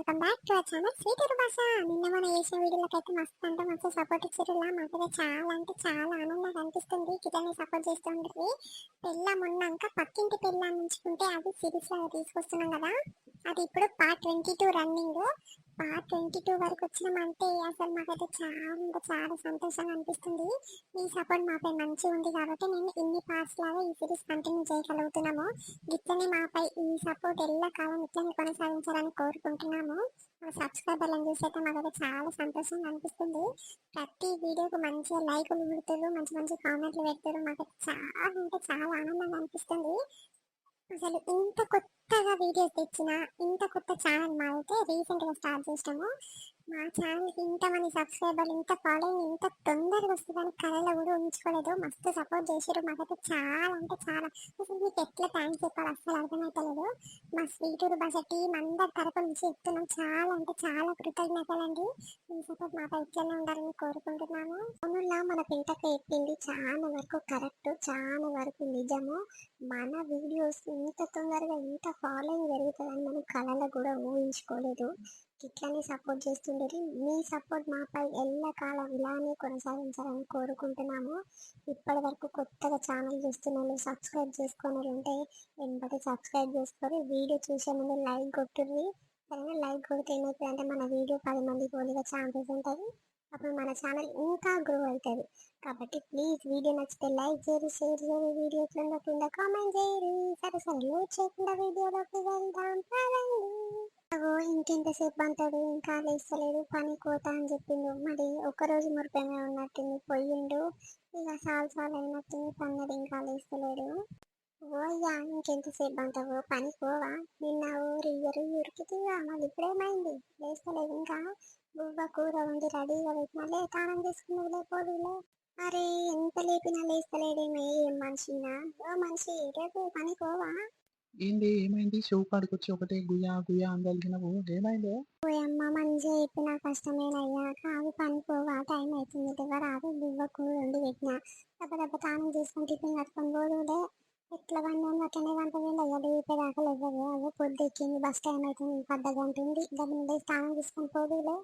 Welcome back to our channel sweet Bhasha. నిన్న మన చేసిన వీడియోలకు అయితే మస్తు అంటే మంచి సపోర్ట్ ఇచ్చారు మాకైతే చాలా అంటే చాలా ఆనందంగా అనిపిస్తుంది. కిటని సపోర్ట్ చేస్తుంటుంది పెళ్ళ మొన్నాక పక్కింటి పెళ్ళ నుంచుకుంటే అది సిరీస్ లాగా తీసుకొస్తున్నాం కదా. అది ఇప్పుడు part twenty two running part twenty two వరకు వచ్చినామంటే అసలు మాకైతే చాలా అంటే చాలా సంతోషంగా అనిపిస్తుంది. మీ సపోర్ట్ మాపై మంచిగా ఉంది కాబట్టి నేను ఇన్ని పార్ట్స్ లాగా ఈ సిరీస్ కంటిన్యూ చేయగలుగుతున్నాము. ఇట్లనే మాపై ఈ సపోర్ట్ ఎల్లకాలం ఇట్లనే కొనసాగించాలని కోరుకుంటున్నాము. మా సబ్స్క్రైబర్లను చూసైతే మాకైతే చాలా సంతోషంగా అనిపిస్తుంది. ప్రతి వీడియోకు మంచిగా లైకులు పెడుతున్నారు మంచి మంచి కామెంట్లు పెడతారు. మాకైతే చాలా అంటే చాలా ఆనందంగా అనిపిస్తుంది. అసలు ఇంత కొత్తగా వీడియోస్ తెచ్చిన ఇంత కొత్త ఛానల్ మాదైతే అయితే రీసెంట్గా స్టార్ట్ చేసాము మా ఛానల్ ఇంత మంది సబ్స్క్రైబర్లు ఇంత ఫాలోయింగ్ ఇంత తొందరగా వస్తుందని కళలో కూడా ఉంచుకోలేదు. మస్తు సపోర్ట్ చేసారు మాకైతే చాలా అంటే చాలా. అసలు మీకు ఎట్లా థ్యాంక్స్ చెప్పాలి అస్సలు అర్థమవుతలేదు మా స్వీటూరు బస్ టీం అందరి తరపు నుంచి చెప్తున్నాం. చాలా అంటే చాలా కృతజ్ఞతలండి. మీ సపోర్ట్ మాపై ఇట్లనే ఉండాలని కోరుకుంటున్నాము అవునులా మన పింటకు చెప్పింది చాలా వరకు కరెక్ట్ చాలా వరకు నిజము. మన వీడియోస్ ఇంత తొందరగా ఇంత ఫాలోయింగ్ పెరుగుతుందని మనం కళలో కూడా ఊహించుకోలేదు. ఇట్లానే సపోర్ట్ చేస్తుండేది. మీ సపోర్ట్ మాపై ఎల్లకాలం ఇలానే కొనసాగించాలని కోరుకుంటున్నాము. ఇప్పటి వరకు కొత్తగా ఛానల్ చూస్తున్న సబ్స్క్రైబ్ చేసుకొని ఉంటే వెంబడి సబ్స్క్రైబ్ చేసుకొని వీడియో చూసే ముందు లైక్ కొట్టుర్రి సరైన? లైక్ కొడితే ఏమవుతుందంటే మన వీడియో పది మంది పోలిగా ఛాన్సెస్ ఉంటుంది. అప్పుడు మన ఛానల్ ఇంకా గ్రో అవుతుంది. కాబట్టి ప్లీజ్ వీడియో నచ్చితే లైక్ చేయరు షేర్ చేయరు వీడియో కింద కింద కామెంట్ చేయరు సరే సరే లేట్ చేయకుండా వీడియోలోకి వెళ్దాం. అగో ఇంకెంతసేపు అంటాడు ఇంకా లేస్తలేడు పని కోత అని చెప్పిండు. మరి ఒక్కరోజు మురిపోయినా ఉన్నట్టుంది పోయిండు. ఇక సాల్ సాల్ అయినట్టుంది పన్నడు ఇంకా లేస్తలేడు. ఓయ్యా ఇంకెంతసేపు అంటావు పని పోవా? నిన్న ఊరు ఇయ్యరు ఉరికితివా మళ్ళీ ఇప్పుడేమైంది? లేస్తలేదు ఇంకా. బువ్వ కూర ఉంది రెడీగా పెట్టినా లే తానం తీసుకున్నది లేకపోదులే అరే ఎంత లేపినా లేస్తలేడేమే ఏం మనిషినా? ఓ మనిషి రేపు పని పోవా? ఏంది? ఏమైంది? చెవు కాడికి వచ్చి ఒకటే గుయ్యా గుయ్యా అందలిగినవు ఏమైంది? అమ్మ మంచిగా చెప్పిన కష్టమేనయ్యా. కాదు పని పోవా టైం అవుతుంది ఎవరు రాదు బువ్వ కూర వండి పెట్టిన. దెబ్బ దెబ్బ తానం చేసుకుని టిఫిన్ కట్టుకొని ఎట్లా బండి ఉంది అట్లనే వీళ్ళు అయ్యా లేవదు అదే పొద్దు ఎక్కింది బస్ టైం అవుతుంది గంట ఉంది. డబ్బు నుండి స్నానం తీసుకొని పోదులే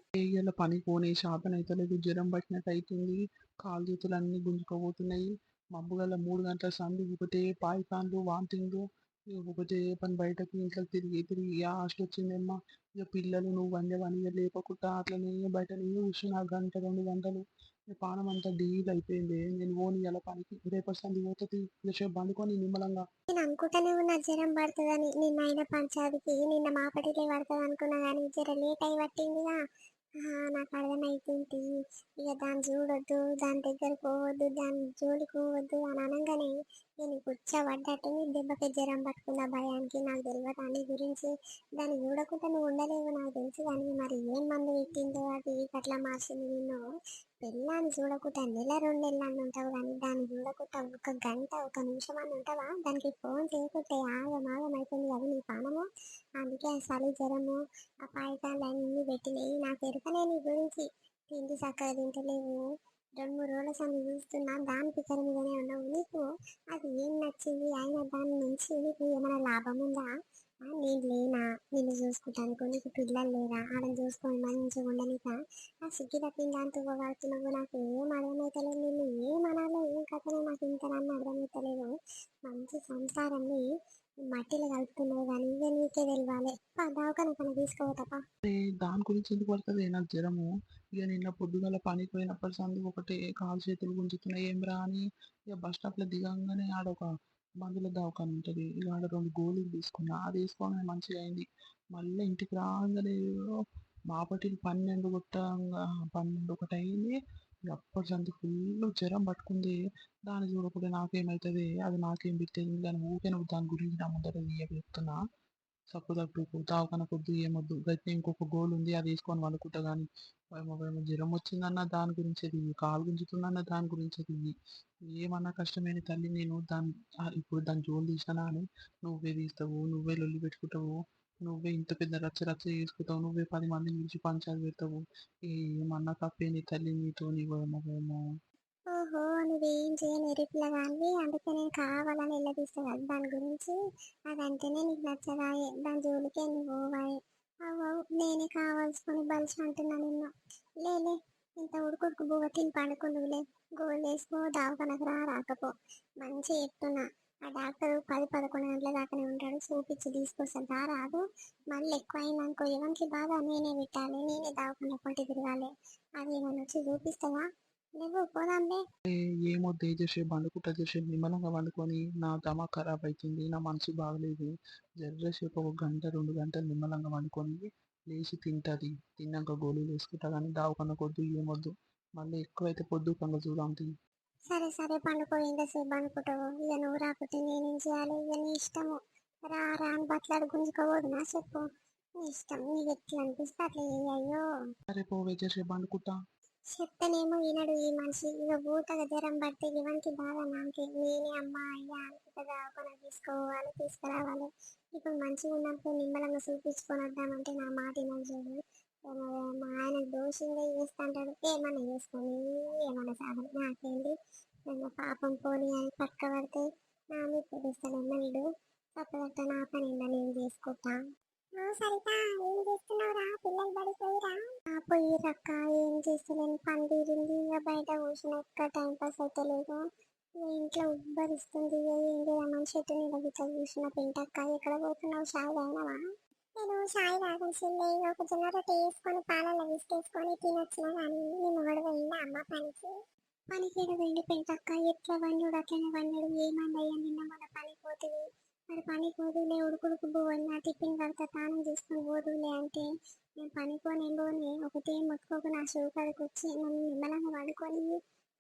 పని పోనీ శాపన అవుతలేదు జ్వరం పట్టినట్టు అవుతుంది కాలు చేతులు అన్ని గుంజుకోబోతున్నాయి. మబ్బు గల మూడు గంటల సందు ఒకటే పాయికాన్లు వాంతింగ్లు ఒకటే పని బయటకు ఇంట్లోకి తిరిగి తిరిగి ఆస్ట్ వచ్చిందమ్మా? ఇక పిల్లలు నువ్వు వండే పని ఇక లేపకుండా అట్లనే బయటనే కూర్చున్నా గంట రెండు గంటలు. పానం అంతా డీల్ అయిపోయింది. నేను ఓని ఇలా పనికి రేపటి సంది పోతుంది. ఇక బండుకొని నిమ్మలంగా. నేను అనుకుంటానే ఉన్నా జ్వరం పడుతుందని. నిన్న అయిన పంచాదికి నిన్న మాపటిలే పడుతుంది అనుకున్నా కానీ జ్వరం లేట్ అయి పట్టిందిగా నాకు అర్థమైతుంది ఇక దాన్ని చూడొద్దు దాని దగ్గర పోవద్దు దాని జోలికి పోవద్దు అని అనగానే నేను కూర్చోబడ్డట్టు దెబ్బకి జ్వరం పట్టుకున్న భయానికి నాకు తెలియదు దాని గురించి దాన్ని చూడకుండా నువ్వు ఉండలేవు నాకు తెలుసు కానీ మరి ఏం మందు పెట్టిందో అది అట్లా మార్చింది నిన్ను పెళ్ళాన్ని చూడకుండా నెల రెండు నెలలు ఉంటావు కానీ దాన్ని చూడకుండా ఒక గంట ఒక నిమిషం అని ఉంటావా? దానికి ఫోన్ చేయకుంటే ఆగం ఆగం అయిపోయింది కదా నీ పానము అందుకే ఆ చలి జ్వరము ఆ పాయికాలు అన్నీ పెట్టినాయి. నాకు ఎరుకనే నీ గురించి. తిండి చక్కగా తింటలేవు. రెండు మూడు రోజుల సమయం చూస్తున్నా దాని పిక్కల మీదనే ఉన్నావు. నీకు అది ఏం నచ్చింది? అయినా దాని నుంచి నీకు ఏమైనా లాభం ఉందా? నేను లేనా? నిన్ను చూసుకుంటాను నీకు పిల్లలు లేరా? ఆడని చూసుకొని మంచిగా ఉండనిక? ఆ సిగ్గి తప్పిన దాంతో పోగడుతున్నావు నాకు ఏం అర్థమవుతలేదు నేను ఏం అనాలో ఏం కథనో నాకు ఇంతనన్నా అర్థమవుతలేదు మంచి సంసారాన్ని మట్టిలో కలుపుతున్నావు కానీ ఇక నీకే తెలియాలి. దావకాన పని తీసుకోవటపా ఏ, దాని గురించి ఎందుకు పడుతుంది? నాకు జ్వరము. ఇక నిన్న పొద్దుగల పనికి పోయినప్పటి సంది ఒకటే. కాలు చేతులు గుంజుతున్నాయి. ఏం రా అని ఇక బస్ స్టాప్లో దిగంగానే ఆడ ఒక మందుల దవాఖాన ఉంటుంది. ఇక ఆడ రెండు గోళీలు తీసుకున్నా. అది వేసుకోగానే మంచిగా అయింది. మళ్ళీ ఇంటికి రాగలేదు బాపటి పన్నెండు కొట్టంగా పన్నెండు ఒకటి అయింది అప్పటి సంత ఫుల్ జ్వరం పట్టుకుంది. దాన్ని చూడకుండా నాకేమవుతుంది అది నాకేం పెట్టేది కానీ ఊకే నువ్వు దాని గురించి నా ముందర చెప్తున్నా. సప్పు తప్పు దావకన కొద్దు ఏమొద్దు. అయితే ఇంకొక గోల్ ఉంది అది వేసుకొని వండుకుంటా కానీ భయమో జ్వరం వచ్చిందన్న దాని గురించి అది కాలు గుంజుతుందన్న దాని గురించి అది ఏమన్నా కష్టమైన తల్లి నేను దాని ఇప్పుడు దాని జోలు తీసినా అని నువ్వే తీస్తావు నువ్వే లొల్లి పెట్టుకుంటావు నువ్వే ఇంత పెద్ద రచ్చ రచ్చ చేసుకుంటావు నువ్వే పది మంది నుంచి పంచాలు పెడతావు. ఏమన్నా తప్పే నీ తల్లి నీతో నీ భయమో? నువ్వేం చేయని ఎరిపిల్లగానివి అందుకే నేను కావాలని వెళ్ళదీస్తా కదా. దాని గురించి అదంటేనే నీకు నచ్చదాయే దాని జోలికే నువ్వు పోవాయే అవ్వవు నేనే కావాల్సుకొని బలిసి అంటున్నా నిన్ను. లేలే ఇంత ఉడుకుడుకు బువ్వ తిని పడుకు నువ్వులే గోల్ వేసుకో దావకనకు రా రాకపో. మంచిగా చెప్తున్నా. ఆ డాక్టర్ పది పదకొండు గంటల దాకానే ఉంటాడు. చూపించి తీసుకొస్తాను. దా రాదు. మళ్ళీ ఎక్కువ అయిందనుకో ఎవరికి బాగా నేనే పెట్టాలి. నేనే దావకుండా పొంటి తిరగాలి. అది ఏమైనా వచ్చి చూపిస్తావా? లేవు పోదాంలే ఏమో తేజస్వి పండుకుంటా చేసి నిమ్మలంగా పండుకొని నా దమ ఖరాబ్ అవుతుంది నా మనసు బాగలేదు. జర్రసేపు ఒక గంట రెండు గంటలు నిమ్మలంగా పండుకొని లేచి తింటది. తిన్నాక గోళీలు వేసుకుంటా కానీ దావకన్నా కొద్దు ఏమొద్దు. మళ్ళీ ఎక్కువైతే పొద్దు చూద్దాం తీ. సరే సరే పండుకో ఎంతసేపు అనుకుంటావు ఇక నువ్వు రాకపోతే నేనేం చేయాలి? ఇక నీ ఇష్టము. రా రా అని బట్లాడు గుంజుకోవద్దు నా చెప్పు. నీ ఇష్టం నీకు ఎట్లా అనిపిస్తే అట్లా. అయ్యో. సరే పోవే చేసేపు పండుకుంటా. చెప్తానేమో వినడు ఈ మనిషి. ఇక భూతగా జ్వరం పడితే ఇవనికి బాధ నాకే నేనే అమ్మ అయ్యా అనుకుంటా కొన తీసుకోవాలి తీసుకురావాలి. ఇప్పుడు మంచిగా ఉన్నప్పుడు నిమ్మలంగా చూపించుకొని వద్దామంటే నా మాట నాకు చూడు మా ఆయన దోషంగా చేస్తాంటాడు. ఏమన్నా చేసుకొని ఏమన్నా సాధన. నాకేంటి పాపం పోని అని పక్క పడితే నా మీద తెలుస్తాను వీడు. తప్పదట్ట నా పని నేను చేసుకుంటా. సరిత ఏం చేస్తున్నావురా? పిల్లలు పడిపోయిరా? పోయిరక్క ఏం చేస్తలేను పని తీరింది ఇక బయట కూర్చుని ఎక్కడ టైం పాస్ అయితే లేదు. ఇంట్లో ఉబ్బరిస్తుంది. ఇక ఏం చేద్దామని చెట్టు నీడ గిట్ల కూర్చున్న పెంటక్క ఎక్కడ పోతున్నావు? షాయి తాగినావా? నేను షాయి తాగేసిందే ఒక జొన్న రొట్టె వేసుకొని పాలలో విసికేసుకొని తినొచ్చినా కానీ నేను మొగడు పోయిందా అమ్మ పనికి? పనికి వెళ్ళి వెండి పెంటక్క? ఎట్లా వన్యుడు అట్లనే వన్యుడు ఏమన్నాయ్యా నిన్న మన పని పోతుంది మరి పని పోదులే ఉడుకుడుకు పోవన్నా టిఫిన్ కడతా తానం చేసుకొని పోదులే అంటే నేను పనికోని పోని ఒకటే ముట్టుకోకు నా షూ కాడికి వచ్చి నన్ను నిమ్మలంగా పడుకొని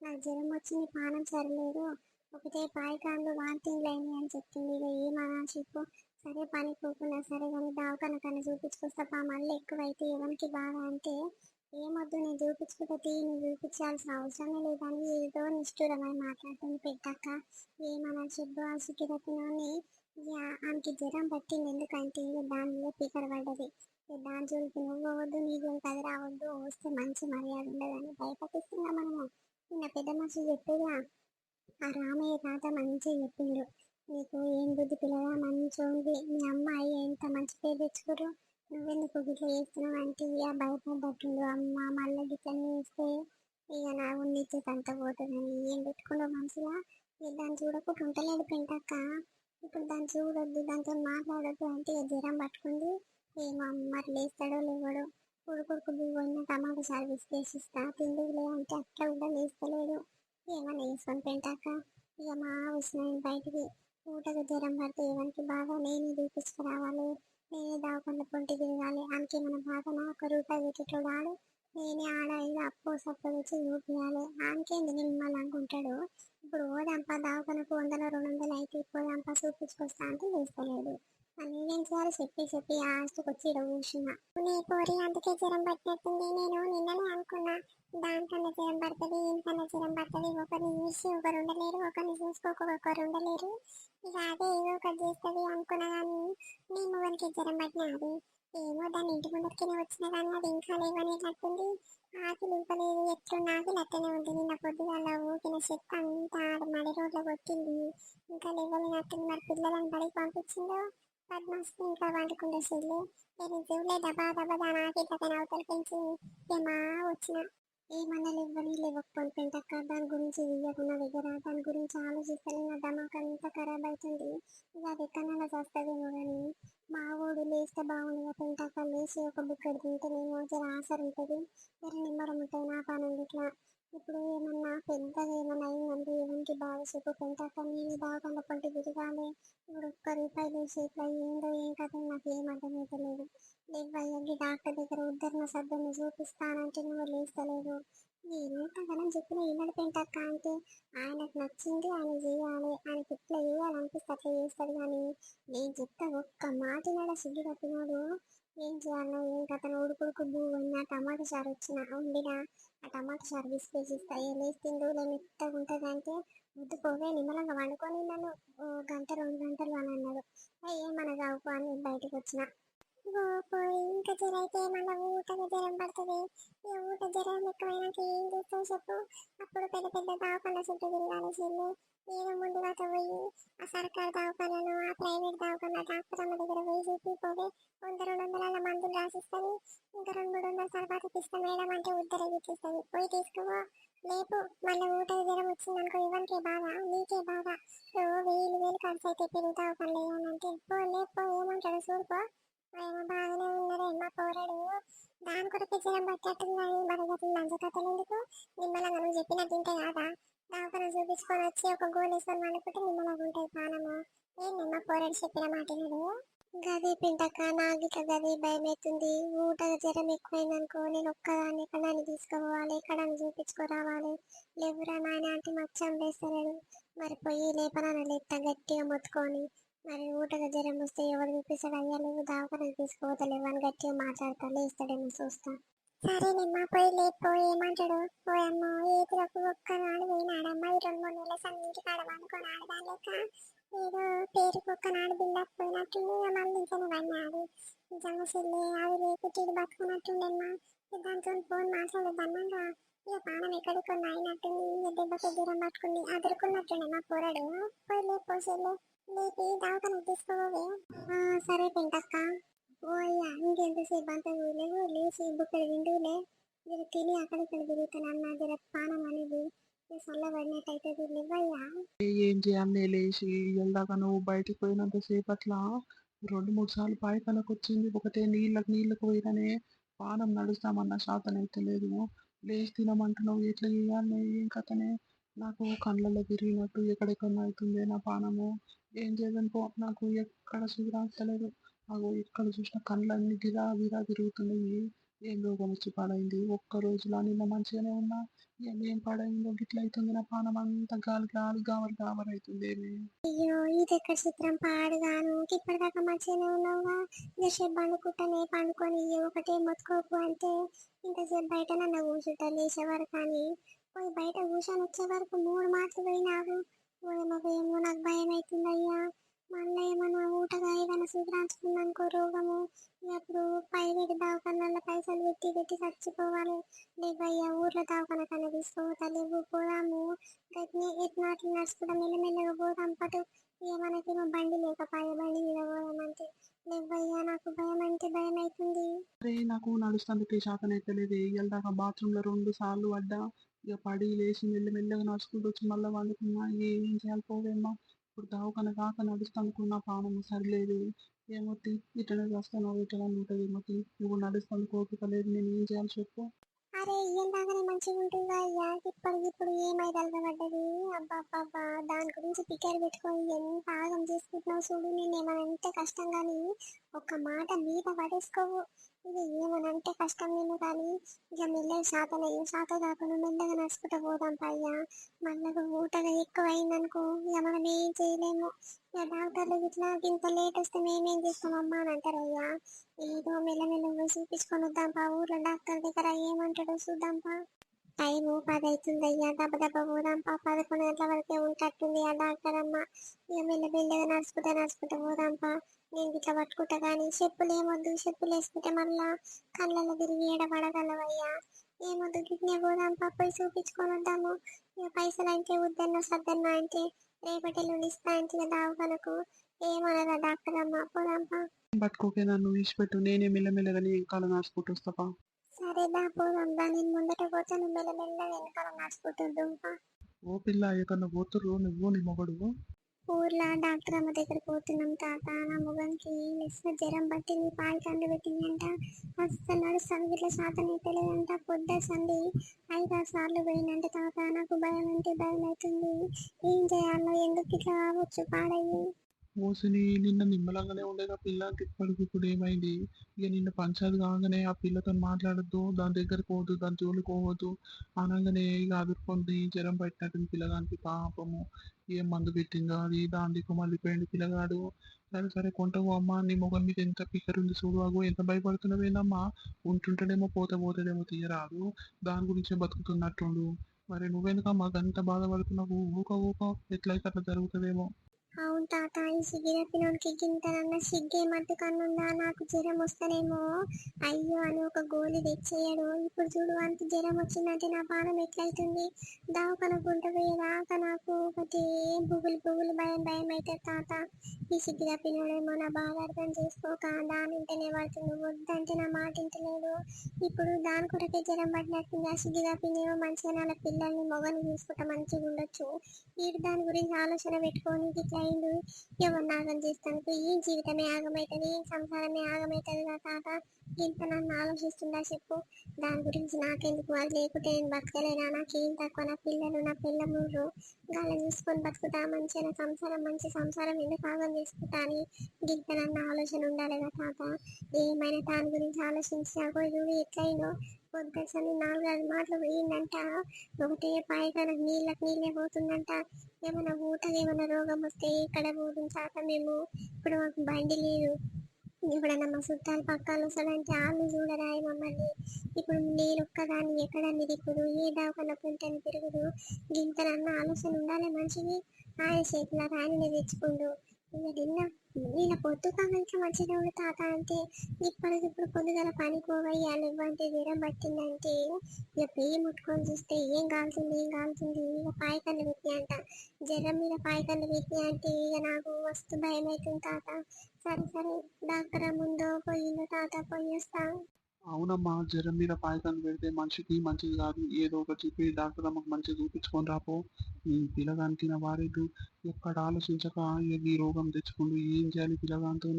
నాకు జ్వరం వచ్చింది పానం సరలేదు ఒకటే పాయకాండ్లు వాంతింగ్లు అయినాయి అని చెప్తుంది. ఇక ఏమన్నా చెప్పు. సరే పని సరే కానీ దవాఖాన కన్నా చూపించుకొస్తా పా మళ్ళీ ఎక్కువైతే ఎవరికి బాగా అంటే ఏమొద్దు నేను చూపించుకుంటే తీ నువ్వు చూపించాల్సిన అవసరమే లేదని ఏదో నిష్ఠూరమని మాట్లాడుతుంది పెద్దక్క. ఏమన్నా చెప్పు ఆ యా ఆమెకి జ్వరం పట్టింది. ఎందుకంటే ఇక దానిలో మీద పీకర పడ్డది దాని జోలికి నువ్వు అవ్వద్దు నీ జోలికి అది రావద్దు వస్తే మంచి మర్యాద ఉండదని భయపట్టిస్తున్నా మనము. నిన్న పెద్ద మనిషి చెప్పేదా? ఆ రామయ్య తాత మంచిగా చెప్పిండు నీకు ఏం బుద్ధి పిల్లగా మంచిగా ఉంది. మీ అమ్మాయి ఎంత మంచి పేరు తెచ్చుకోరు నువ్వెందుకు గిట్లా చేస్తున్నావు అంటే ఇక భయపడ్డట్టుండు. అమ్మ మళ్ళీ గిట్లనే చేస్తే ఇక నా ఉన్నితే అంత పోతుందని ఏం పెట్టుకున్నావు మంచిగా? దాన్ని చూడకుండా ఉంటలేడు పెంటక్క. ఇప్పుడు దాన్ని చూడొద్దు దాంతో మాట్లాడొద్దు అంటే జ్వరం పట్టుకుంది ఏమో మరి లేస్తాడో లేవడో. కొడుకు పోయిన టమాటా సర్వీస్ చేసిస్తా తిండిలే అంటే అట్లా కూడా లేస్తలేడు. ఏమన్నా వేసుకొని పెంటాక? ఇక మా వచ్చిన బయటికి ఊటకు జ్వరం పడితే ఎవరికి బాగా నేనే దూపించుకురావాలి నేనే దావకుండా పొంటి తిరగాలి. అందుకే మన బాధనా? ఒక రూపాయి పెట్టేటోడు ఆడు. నేనే ఆడ ఇది అప్పు సప్పు తెచ్చి చూపించాలి ఆమెకేంది నిమ్మలు అనుకుంటాడు? ఇప్పుడు ఓదంప దావకనకు వందల రెండు వందలు అయితే పోదంప చూపించుకొస్తా అంటే చేస్తలేదు నేనేం చేయాలి? చెప్పి చెప్పి ఆస్తికి వచ్చి ఇక్కడ కూర్చున్నా. నీ కోరి అందుకే జ్వరం పట్టినట్టుంది నేను. నిన్ననే అనుకున్నా. దానికన్నా జ్వరం పడుతుంది ఇంకన్నా జ్వరం పడుతుంది. ఒకరిని చూసి ఒకరు ఉండలేరు ఒకరిని చూసుకోక ఒకరు ఉండలేరు. ఇక అదే ఏదో ఒకటి చేస్తుంది అనుకున్నా కానీ నీ మొగనికి జ్వరం పట్టినా అది? ఏమో దాని ఇంటి ముందరికినే వచ్చిన కానీ అది ఇంకా లేవనేటట్టుంది ఆకి ఊపలేదు ఎట్లున్న ఆకిలి అట్టనే ఉంది. నిన్న పొద్దుగాల ఊకిన చెత్త అంతా మడి రోడ్లో కొట్టింది. ఇంకా లేవలేనట్టుంది. మరి పిల్లలను బడికి పంపించిందో? పద్మాస్కి ఇంకా వండుకుండే చెల్లి. నేను చెవులే దబా దబా దాని ఆకిట్లకైనా అవతల పెంచి ఏమా వచ్చిన. ఏమన్నా ఇవ్వని లేవకపోయి పెంటక్క దాని గురించి ఇయ్యకున్న దగ్గర దాని గురించి ఆలోచిస్తలే నా దమాక్ అంతా ఖరాబ్ అవుతుంది ఇక అది ఎక్కడన్నా చేస్తుందేమో కానీ మా ఊడు లేస్తే బాగుంది పెంటాక లేచి ఒక బుక్కడి తింటే నేను జర ఆసరు ఉంటుంది జర నిమ్మరం ఉంటుంది నా పని ఇట్లా ఇప్పుడు ఏమన్నా పెద్దగా ఏమన్నా అయిందంటే ఏమంటే బాగా చెప్పు పెంటక్క నేను బాగా పంటి తిరగాలి. ఇప్పుడు ఒక్క రూపాయి లేచి ఇట్లా ఏందో ఏం కథ నాకు ఏం అర్థమవుతలేదు లేవయ్యకి డాక్టర్ దగ్గర ఉద్దరణ సభ్యుని చూపిస్తానంటే నువ్వు లేస్తలేదు. ఎంతగానో చెప్పిన ఈనాడు పెంటాక అంటే ఆయనకు నచ్చింది ఆయన చేయాలి ఆయనకి ఇట్లా చేయాలనిపిస్తే అట్లా చేస్తాడు కానీ నేను చెప్తా ఒక్క మాట నాడ సిగ్గు తప్పినాడు ఏం చేయాలో ఏం కథను ఉడుకుడుకు బూ ఉన్న టమాటా చారు వచ్చిన ఉండినా ఆ టమాటా సర్వీస్ బిస్కెట్స్ ఏ లేచి తిండు మెత్తగా ఉంటుంది అంటే ముద్దు పోవే నిమ్మలంగా వండుకొని నన్ను గంట రెండు గంటలు అని అన్నాడు. ఏమనగా అని బయటకు వచ్చిన. ఇంకా జ్వర అయితే మళ్ళీ ఊటగా జ్వరం పడుతుంది. ఈ ఊట జ్వరం ఎక్కువైనాక ఏం చేస్తావు చెప్పు. అప్పుడు పెద్ద పెద్ద దవాఖాన చుట్టూ తిరగాలి చెల్లి. ఏదో ముందుగా పోయి ఆ సర్కారు దవాఖానలు ఆ ప్రైవేట్ దవాఖాన డాక్టర్ అమ్మ దగ్గర పోయి చూపిపోతే వంద రెండు వందల మందులు రాసిస్తుంది. ఇంకా రెండు మూడు వందల తర్వాత ఇస్తాం మేడం అంటే ఉద్దరే ఇచ్చేస్తుంది పోయి తీసుకోవో లేపు. మళ్ళీ ఊట జ్వరం వచ్చింది అనుకో ఇవ్వనికే బాధ నీకే బాధ. ఓ వేలు వేలు ఖర్చు అయితే పెరుగుతావు పనులు అంటే. పో లేపో ఏమంటాడు? చూడుకో ఆయన బాగానే ఉన్నదే మా పోరాడు దాని కొరకు జ్వరం పట్టేట్టున్నది మరి గట్ల లంచ కథలు ఎందుకు? నిమ్మలంగా నువ్వు చెప్పినట్టు తింటే కాదా? దవాఖాన చూపించుకొని వచ్చి ఒక గోలు వేసుకొని అనుకుంటే నిమ్మలంగా ఉంటుంది పానము ఏంది మా పోరాడు చెప్పిన మాట లేదు గది పింటక్క నాకు గది భయం అవుతుంది ఊటగా జ్వరం ఎక్కువైందనుకో నేను ఒక్కదాన్ని ఎక్కడాన్ని తీసుకుపోవాలి. ఎక్కడాన్ని చూపించుకురావాలి. లేవురా నాయన అంటే మచ్చం వేస్తలేడు. మరి పోయి లేపనాన లేపుతా గట్టిగా మొత్తుకొని మరి ఊటగా జ్వరం వస్తే ఎవరు చూపిస్తాడు? అయ్యా నువ్వు దావకానికి తీసుకుపోతలేవు. అని గట్టిగా మాట్లాడతా లేస్తాడేమో చూస్తా. సరేనమ్మా పోయి లేపో ఏమంటాడు? ఓ అమ్మ ఏదిలోకి ఒక్క నాడు పోయినాడమ్మా. ఈ రెండు మూడు నెలల సన్నింటికి ఆడమనుకోని ఆడదాని లెక్క. ఏదో పేరుకి ఒక్కనాడు బిల్డప్ పోయినట్టు మళ్ళీ ఇంకనే పడినాడు. నిజంగా చెల్లి అది లేకుంటే ఇది బతుకున్నట్టుండమ్మా. దాంతో ఫోన్ మాట్లాడద్దన్నాగా ఇక ప్రాణం ఎక్కడికి కొన్ని అయినట్టుంది ఇక దెబ్బకి దూరం పట్టుకుంది. అదురుకున్నట్టుండే మా పోరాడు. పోయి లేపో చెల్లి. లేపి దవాఖానకు తీసుకోవే సరే పెంటక్క ఓయ్యా ఇంకెంతసేపు అంతా లేవు లేచి బుక్కడు విండులే జర తిని అక్కడిక్కడ తిరుగుతానన్నా జర పానం అనేది చల్లబడినట్టు లేవయ్యా ఏం చేయాలి లేచి వెళ్దాక నువ్వు బయటికి పోయినంత సేపట్లా రెండు మూడు సార్లు పాయకాలకు వచ్చింది ఒకటే నీళ్ళకి నీళ్ళకి పోయిననే పానం నడుస్తామన్న శాతం అయితే లేదు. లేచి తినమంటున్నావు ఎట్లా చేయాలి? ఏం కథనే? నాకు కళ్ళల్లో తిరిగినట్టు ఎక్కడెక్కడ అవుతుంది నా పానము. ఏం చేయదనుకో పో నాకు ఎక్కడ సురాస్తలేదు నాకు ఎక్కడ చూసిన కళ్ళన్నీ గిరా గిరా తిరుగుతున్నాయి. ఏం రోగం వచ్చి పాడైంది? ఒక్క రోజులా నిన్న మంచిగానే ఉన్నా. ఏం ఏం పాడైందో గిట్ల అవుతుంది నా పానం అంతా గాలి గాలి గావర్ గావర్ అవుతుంది ఏమి? అయ్యో ఇది ఎక్కడ చిత్రం? పాడుగాను ఇప్పటిదాకా మంచిగానే ఉన్నావుగా. ఇంతసేపు పండుకుంటానే పండుకొని ఒకటే మొత్తుకోకు అంటే ఇంతసేపు బయట నన్ను కూర్చుంటా లేచేవారు కానీ పోయి బయట కూర్చొని వచ్చే వరకు మూడు మాటలు పోయినావు. ఏమో ఏమో నాకు భయం అవుతుంది అయ్యా మళ్ళీ ఏమన్నా ఊటగా ఏదైనా సూద్రాంచుకుందనుకో రోగము అప్పుడు ప్రైవేట్ దవాఖానాల పైసలు పెట్టి పెట్టి చచ్చిపోవాలి. లేవయ్యా ఊర్లో దవాఖాన కన్నా తీసుకోవద్దా లేవు పోదాము. గట్ని ఎట్లా అట్లా నడుచుకుంటా మెల్లమెల్లగా పోదాం పాటు. ఇక మనకేమో బండి లేకపోయా బండి మీద పోదామంటే. లేవయ్యా నాకు భయం అంటే భయం అవుతుంది అరే నాకు నడుస్తుంది శాతం అయితే లేదు వెళ్దాక బాత్రూంలో రెండు సార్లు పడ్డా. ఇక పడి లేచి మెల్లమెల్లగా నడుచుకుంటూ వచ్చి మళ్ళీ వండుకున్నా ఏం చేయాలి పోవేమ్మా? ఇప్పుడు దావకన కాక నడుస్తానుకున్న పానమ్మ సరిలేదు. ఏమో తీ ఇటనే చేస్తాను ఇటనే ఉంటుంది ఏమో తీ. నువ్వు నడుస్తాను కోపిక లేదు నేను ఏం చేయాలి చెప్పు. అరే ఇయ్యందాకనే మంచిగా ఉంటుందా అయ్యా? ఇప్పటికి ఇప్పుడు ఏమైతే అలవాడ్డది అబ్బా అబ్బా దాని గురించి పిక్కర్ పెట్టుకొని ఎంత ఆగం చేసుకుంటున్నావు చూడు నేను ఏమైనా కష్టం కానీ ఒక్క మాట మీద పడేసుకోవు. ఇది ఏమనంటే కష్టం నేను కానీ ఇక మెల్లగా శాతనయ్యో శాత కాకుండా మెల్లగా నడుచుకుంటూ పోదాం పయ్యా. మళ్ళీ ఊటగా ఎక్కువ అయిందనుకో ఇక మనం ఏం చేయలేము. ఇక డాక్టర్లు ఇట్లా ఇంత లేట్ వస్తే మేమేం చేస్తామమ్మా అని అంటారు అయ్యా. ఏదో మెల్లమెల్ల పోయి చూపించుకొని వద్దాంపా ఊర్లో డాక్టర్ దగ్గర ఏమంటాడో చూద్దాంపా టైము పది అవుతుంది అయ్యా దెబ్బ దెబ్బ పోదాంపా పదకొండు గంటల వరకే ఉంటట్టుంది ఆ డాక్టర్ అమ్మ. ఇక మెల్ల మెల్లగా నడుచుకుంటా నడుచుకుంటూ పోదాంపా నేను ఇట్లా పట్టుకుంటా కానీ చెప్పులు ఏమొద్దు చెప్పులు వేసుకుంటే మళ్ళా కళ్ళల్లో తిరిగి ఏడ పడగలవయ్యా. ఏమొద్దు గిట్నే పోదాంపా పోయి చూపించుకొని వద్దాము. ఇక పైసలు అంటే వద్దన్నో సద్దన్నో అంటే రేపటి ఎల్లుండి ఇస్తా అంటే ఇక దావకనకు ఏమనదా డాక్టర్ అమ్మ పోదాంపా పట్టుకోకే నన్ను విడిచిపెట్టు. నేనే మెల్లమెల్లగా నీ కాలం నడుచుకుంటూ వస్తాపా సరే దా పోదాం దా నేను ముందట పోతాను మెల్లమెల్ల వెనకాల నడుచుకుంటుందా ఓ పిల్ల ఎక్కడన్నా పోతుర్రు. నువ్వు నీ మొగడు. ఊర్లో డాక్టర్ అమ్మ దగ్గర పోతున్నాం తాత. నా ముఖంకి లెస్స జ్వరం పట్టింది పాలు కండు పెట్టిందంట అంట. అస్సలు నడుస్తాను ఇట్లా శాతం తెలియదంట. పొద్దు సంది ఐదారు సార్లు పోయిందంటే తాత. నాకు భయం అంటే భయం అవుతుంది ఏం చేయాలో ఎందుకు ఇట్లా కావచ్చు పాడయ్యి. ఓసిని నిన్న నిమ్మలంగానే ఉండేది. ఆ పిల్ల ఇప్పటికి ఇప్పుడు ఏమైంది? ఇక నిన్న పంచాయతీ కాగానే ఆ పిల్లతో మాట్లాడద్దు దాని దగ్గరకు పోవద్దు దాని జోలికి పోవద్దు అనగానే ఇక అదుర్కొంది. జ్వరం పెట్టినట్టుంది పిల్లగానికి పాపము. ఏం మందు పెట్టిందో అది దానికి మళ్ళీ పోయింది పిల్లగాడు. సరే సరే కొంటవు అమ్మా. నీ మొగం మీద ఎంత పిక్కర్ ఉంది చూడు అగో ఎంత భయపడుతున్నావేనమ్మా ఉంటుంటాడేమో పోతే పోతాడేమో తీయరాదు. దాని గురించే బతుకుతున్నట్టుండు. మరి నువ్వెందుకమ్మా? అంత బాధపడుతున్నావు? ఊక ఊక ఎట్లయితే అట్లా జరుగుతుందేమో. అవును తాత ఈ సిగిరెత్తినోడికి గింతనన్న సిగ్గే మట్టు కన్నుందా? నాకు జ్వరం వస్తేనేమో అయ్యో అని ఒక గోలి తెచ్చేయడు. ఇప్పుడు చూడు అంత జ్వరం వచ్చిందంటే నా పానం ఎట్లయితుంది? దావకనుకుంటూ పోయేదాకా నాకు ఒకటి బుగులు బుగులు భయం భయం అయితే తాత. ఈ సిగ్గు తప్పినోడేమో నా బాధ అర్థం చేసుకోక దానింటనే పడుతుంది వద్దంటే నా మాట ఇంటలేడు ఇప్పుడు దాని కొరకే జ్వరం పడినట్టుంది అసిద్ధి తప్పిందేమో మంచిగా వాళ్ళ పిల్లల్ని మొగని చూసుకుంటా మంచిగా ఉండొచ్చు వీడు దాని గురించి ఆలోచన పెట్టుకొని ఇట్లా అయిండు ఎవరు నాగం చేస్తాను ఈ జీవితమే ఆగమవుతుంది ఈ సంసారమే ఆగమవుతుంది కదా తాత? ఇంత నన్ను ఆలోచిస్తుందా చెప్పు. దాని గురించి నాకెందుకు అది లేకుంటే నేను బతకలేనా? నాకేం తక్కువ? నా పిల్లలు నా పిల్లలు గాలం చూసుకొని బతుకుతా. మంచిగా నా సంసారం మంచి సంసారం ఎందుకు ఆగం చేసుకుంటా అని ఇంత నన్ను ఆలోచన ఉండాలి కదా తాత. ఏమైనా దాని గురించి ఆలోచించి అగో ఎట్లయిందో. పొద్దుసని నాలుగైదు మాటలు పోయిందంట. ఒకటే పాయకాలకు నీళ్ళకి నీళ్ళే పోతుందంట. ఏమైనా ఊటకి ఏమైనా రోగం వస్తే ఇక్కడ పోతుంది మేము? ఇప్పుడు మాకు బండి లేదు. ఎప్పుడన్నా మా చుట్టాలు పక్కాలు వస్తాడంటే వాళ్ళు చూడరాయి మమ్మల్ని? ఇప్పుడు నేను ఒక్కదాన్ని ఎక్కడాన్ని దిక్కుదు ఏ దావకన్నా పుంటని తిరుగుదు గింతనన్న ఆలోచన ఉండాలి మనిషికి. ఆయన చేతిలో ఆయననే తెచ్చుకుండు. ఇక నిన్న ఈయన పొద్దు కావాలంటే మంచిగా ఉండు తాత అంటే ఇప్పటికిప్పుడు పొద్దుగల పని పోవయ్యా ఇవ్వంటే జ్వరం పట్టిందంటే ఇక పెయ్యి ముట్టుకొని చూస్తే ఏం కాలుతుంది ఏం కాలుతుంది ఇక పాయకన్ను పెట్టి అంట జ్వరం మీద పాయకన్ను పెట్టి అంటే ఇక నాకు మస్తు భయం అవుతుంది తాత సరే సరే డాక్టర్ ముందు పోయిందో తాత పోయి అవునమ్మా జ్వరం మీద పాయకాన్ని పెడితే మనిషికి మంచిది కాదు. ఏదో ఒక చెప్పి డాక్టర్ అమ్మకు మంచిగా చూపించుకొని రాపో. ఈ పిల్లగానికి నా వారేదు ఎక్కడ ఆలోచించక ఈ రోగం తెచ్చుకుంటూ ఏం చేయాలి పిల్లగానితో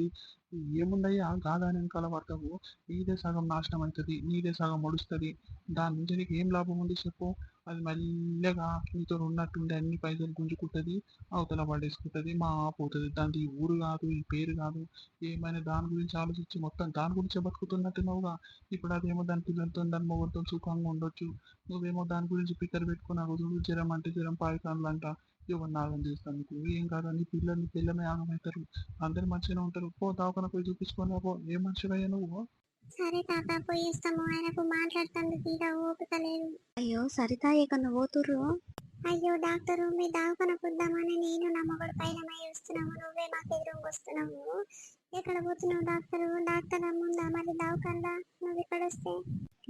ఏముందయ్యా? గాదాని వెనకాల పడతావు నీదే సగం నాశనం అవుతుంది నీదే సగం ఒడుస్తుంది. దాని నుంచి నీకు ఏం లాభం ఉంది చెప్పు? అది మెల్లగా నీతో ఉన్నట్టుండి అన్ని పైసలు గుంజుకుంటుంది. అవతల పడేసుకుంటుంది. మా పోతుంది దాని ఈ ఊరు కాదు ఈ పేరు కాదు. ఏమైనా దాని గురించి ఆలోచించి మొత్తం దాని గురించే బతుకుతున్నట్టున్నావుగా. ఇప్పుడు అదేమో దాని పిల్లలతో దాని మొగలతో సుఖంగా ఉండొచ్చు. నువ్వేమో దాని గురించి పిక్కర్ పెట్టుకుని రోజు జ్వరం అంటే జ్వరం పాయ అంట ఎవరు నాగం చేస్తాను నీకు. ఏం కాదు నీ పిల్లల్ని పిల్లమే ఆగమవుతారు అందరు మంచిగానే ఉంటారు. పో దావకన పోయి చూపించుకొని పో. ఏ మనిషివయ్యా నువ్వు? సరే తాత పోయి వస్తాము. ఆయనకు మాట్లాడుతుంది తీర ఓపిక లేదు. అయ్యో సరిత ఎక్కడ పోతుర్రు అయ్యో డాక్టర్ మీ దావకన పుద్దామని నేను నా మొగడు పైన మై వస్తున్నాము. నువ్వే మాకు వస్తున్నావు ఎక్కడ పోతున్నావు డాక్టర్? డాక్టర్ ముందా మరి దావకందా నువ్వు ఇక్కడ వస్తే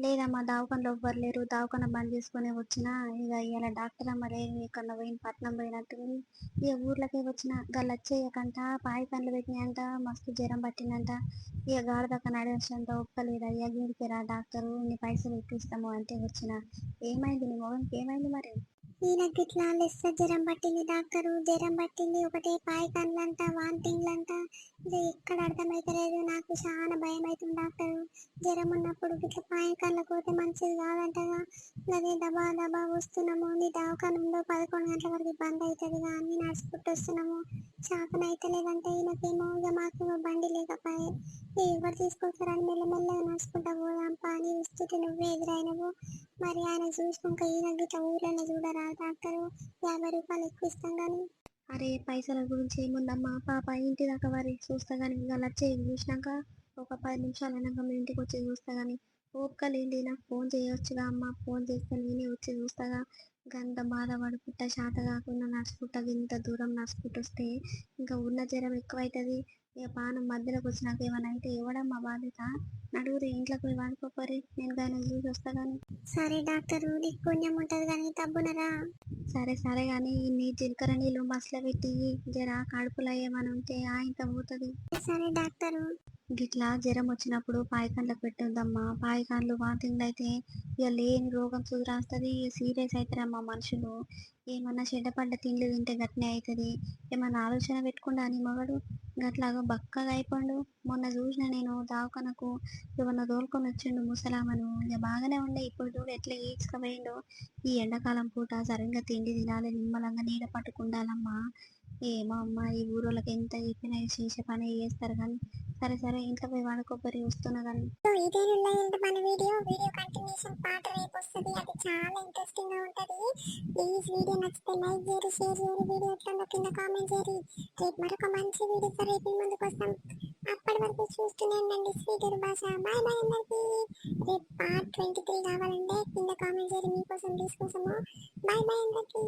లేదమ్మా దావకంలో ఎవ్వరు లేరు. దావకన బంద్ చేసుకుని వచ్చిన ఇక ఇవాళ డాక్టర్ అమ్మ లేదు ఇక్కడ పోయిన పట్నం పోయినట్టుంది ఇక ఊర్లకే వచ్చిన గల్ల వచ్చేయకంట పాయి పండ్లు పెట్టినాయంట మస్తు జ్వరం పట్టిందంట. ఇక గాడిదక్క నడవచ్చంత ఒప్పలేదు? అయ్యా గీడికి రా డాక్టరు నీ పైసలు ఎక్కిస్తాము అంటే వచ్చిన. ఏమైంది నీ మొగనికి ఏమైంది మరి? ఈయనకి ఇట్లా లెస్స జ్వరం పట్టింది డాక్టరు జ్వరం పట్టింది ఒకటే పాయకాన్లంట వాంతింగ్లంట ఇది ఎక్కడ అర్థమవుతలేదు నాకు చాలా భయం అవుతుంది డాక్టరు. జ్వరం ఉన్నప్పుడు ఇట్లా పాయకాన్ల పోతే మంచిది కాదంటగా. అదే దబా దబా వస్తున్నాము నీ దవాఖానంలో పదకొండు గంటల వరకు బంద్ అవుతుంది కానీ నడుచుకుంటూ వస్తున్నాము. చేతన అవుతలేదంటే ఈయనకేమో ఇక మాకు బండి లేకపోయే. ఎవరు తీసుకొస్తారని మెల్లమెల్లగా నడుచుకుంటా పోదాం పని వస్తుంటే నువ్వే ఎదురైనవు. మరి ఆయన చూసినాక ఈయన గిట్ల ఊర్లోనే చూడరా డాక్టరు? యాభై రూపాయలు ఎక్కువ ఇస్తాం కానీ అరే పైసల గురించి ఏముందమ్మా? పాప ఇంటి దాకా వారి చూస్తా కానీ ఇక వచ్చి చూసినాక? ఒక పది నిమిషాలు అయినాక మీ ఇంటికి వచ్చి చూస్తా కానీ ఓపిక నాకు ఫోన్ చేయొచ్చుగా అమ్మ. ఫోన్ చేస్తే నేనే వచ్చి చూస్తాగా. గంత బాధపడుకుంటా శాత కాకుండా నడుచుకుంటా ఇంత దూరం నడుచుకుంటూ వస్తే ఇంకా ఉన్న జ్వరం ఎక్కువైతుంది. ఇక పానం మధ్యలోకి వచ్చినాక ఏమైనా అయితే ఇవ్వడమ్మా బాధ్యత. నడుగురి ఇంట్లోకి పోయి వాడుకోపోరి నేను కానీ చూసి వస్తా కానీ. సరే డాక్టరు నీకు పుణ్యం ఉంటుంది కానీ తబ్బునరా సరే సరే కానీ నీ జీలకర్ర నీళ్ళు బస్సులో పెట్టి జర కడుపులో ఏమైనా ఉంటే ఆ ఇంత పోతుంది. సరే డాక్టరు. గిట్లా జ్వరం వచ్చినప్పుడు పాయకాన్లకు పెట్టొద్దమ్మా. పాయకాన్లు వాంతింగ్లు అయితే ఇక లేని రోగం సుధరాస్తుంది సీరియస్ అవుతారమ్మా మనుషులు. ఏమన్నా చెడ్డపడ్డ తిండి తింటే గట్నే అవుతుంది ఏమన్నా ఆలోచన పెట్టుకుండా అని మగడు? గట్లాగా బక్కగా అయిపోండు. మొన్న చూసిన నేను దావకనకు ఏమన్నా తోలుకొని వచ్చిండు ముసలామను. ఇక బాగానే ఉండే ఇప్పుడు చూడు ఎట్లా ఈడ్చుకపోయిండు. ఈ ఎండాకాలం పూట సరిగ్గా తిండి తినాలి నిమ్మలంగా నీడ పట్టుకుండాలమ్మా. ఏమో అమ్మ ఈ ఊరోళ్ళకి ఎంత చెప్పినా చేసే పని చేస్తారు కానీ సరే సరే ఇంట్లో పోయి వాడుకోపోయి వస్తున్నా కానీ. ఇదే మన వీడియో వీడియో కంటిన్యూషన్ పార్ట్ రేపు వస్తుంది. అది చాలా ఇంట్రెస్టింగ్గా ఉంటది. ప్లీజ్ వీడియో నచ్చితే లైక్ షేర్ వీడియో ఎట్లా కింద కామెంట్ చేయరు రేపు మరొక మంచి వీడియోతో రేపు ముందుకు వస్తాం. అప్పటి వరకు చూస్తూనే ఉండండి. శ్రీధర్ భాష బాయ్ బాయ్ అందరికి. రేపు పార్ట్ ట్వంటీ త్రీ కావాలంటే కింద కామెంట్ చేయరు మీకోసం తీసుకోసము బాయ్ బాయ్ అందరికి.